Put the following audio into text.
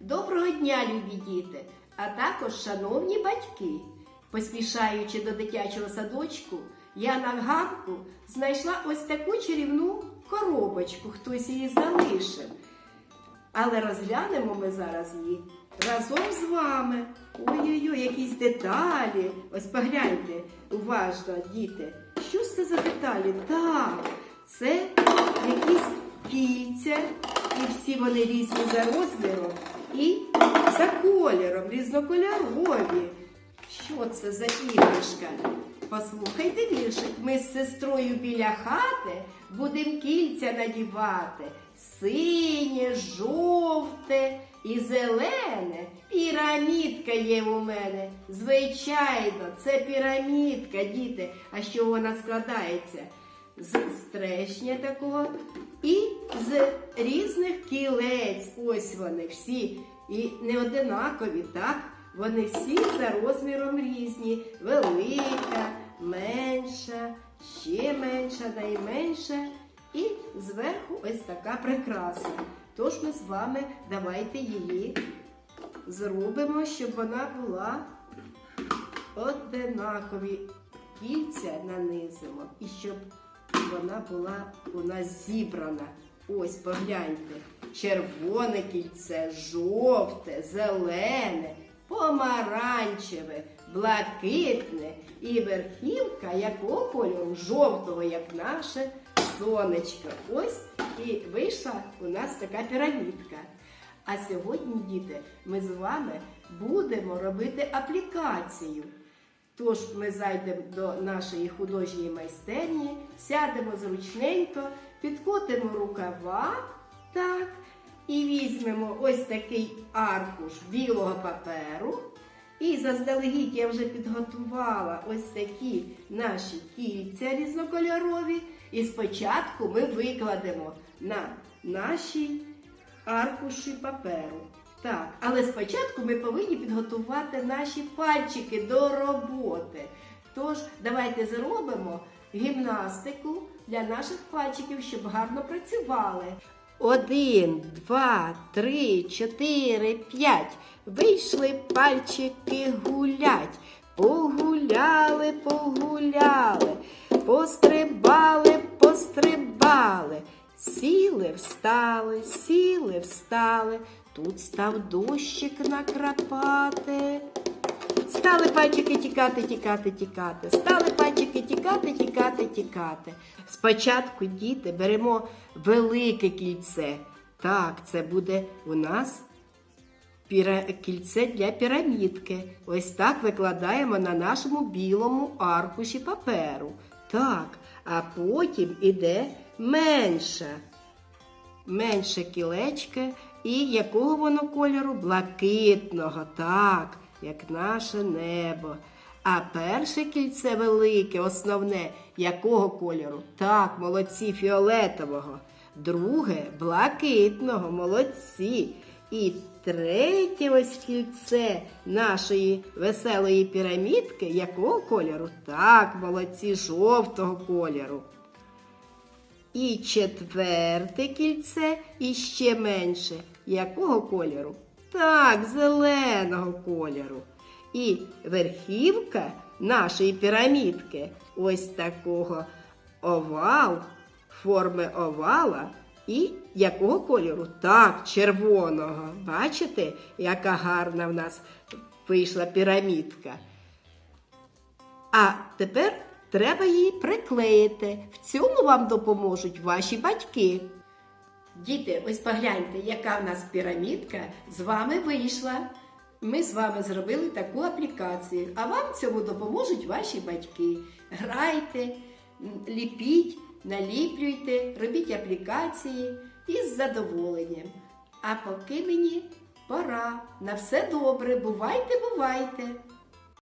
Доброго дня, любі діти, а також шановні батьки. Поспішаючи до дитячого садочку, я на ганку знайшла ось таку чарівну коробочку, хтось її залишив. Але розглянемо ми зараз її разом з вами. Ой-ой-ой, якісь деталі. Ось погляньте, уважно, діти. Що це за деталі? Так, це якісь кільця, і всі вони різні за розміром і за кольором, різнокольорові. Що це за іграшка? Послухайте віршик. Ми з сестрою біля хати будемо кільця надівати. Синє, жовте і зелене. Пірамідка є у мене. Звичайно, це пірамідка, діти. А що вона складається? З стрешня такого і з різних кілець. Ось вони всі. І не одинакові, так? Вони всі за розміром різні. Велика, менша, ще менша, найменша. І зверху ось така прикраса. Тож ми з вами давайте її зробимо, щоб вона була одинакові. Кільця нанизимо і щоб вона була у зібрана. Ось погляньте. Червоне кільце, жовте, зелене, помаранчеве, блакитне і верхівка якого кольору жовтого, як наше сонечко. Ось і вийшла у нас така пірамідка. А сьогодні, діти, ми з вами будемо робити аплікацію. Тож ми зайдемо до нашої художньої майстерні, сядемо зручненько, підкотимо рукава, так, і візьмемо ось такий аркуш білого паперу. І заздалегідь я вже підготувала ось такі наші кільця різнокольорові. І спочатку ми викладемо на наші аркуші паперу. Так, але спочатку ми повинні підготувати наші пальчики до роботи. Тож, давайте зробимо гімнастику для наших пальчиків, щоб гарно працювали. Один, два, три, чотири, п'ять. Вийшли пальчики гулять. Погуляли, погуляли, пострибали, пострибали. Сіли, встали, сіли, встали. Тут став дощик накрапати. Стали пальчики тікати, тікати, тікати. Стали пальчики тікати, тікати, тікати. Спочатку, діти, беремо велике кільце. Так, це буде у нас кільце для пірамідки. Ось так викладаємо на нашому білому аркуші паперу. Так, а потім іде менше. Менше кілечке. І якого воно кольору? Блакитного, так, як наше небо. А перше кільце велике, основне, якого кольору? Так, молодці, фіолетового. Друге блакитного, молодці. І третє ось кільце нашої веселої пірамідки, якого кольору? Так, молодці, жовтого кольору. І четверте кільце і ще менше. Якого кольору? Так, зеленого кольору. І верхівка нашої пірамідки ось такого овал, форми овала. І якого кольору? Так, червоного. Бачите, яка гарна в нас вийшла пірамідка. А тепер треба її приклеїти. В цьому вам допоможуть ваші батьки. Діти, ось погляньте, яка в нас пірамідка з вами вийшла. Ми з вами зробили таку аплікацію, а вам цьому допоможуть ваші батьки. Грайте, ліпіть, наліплюйте, робіть аплікації із задоволенням. А поки мені пора. На все добре, бувайте, бувайте!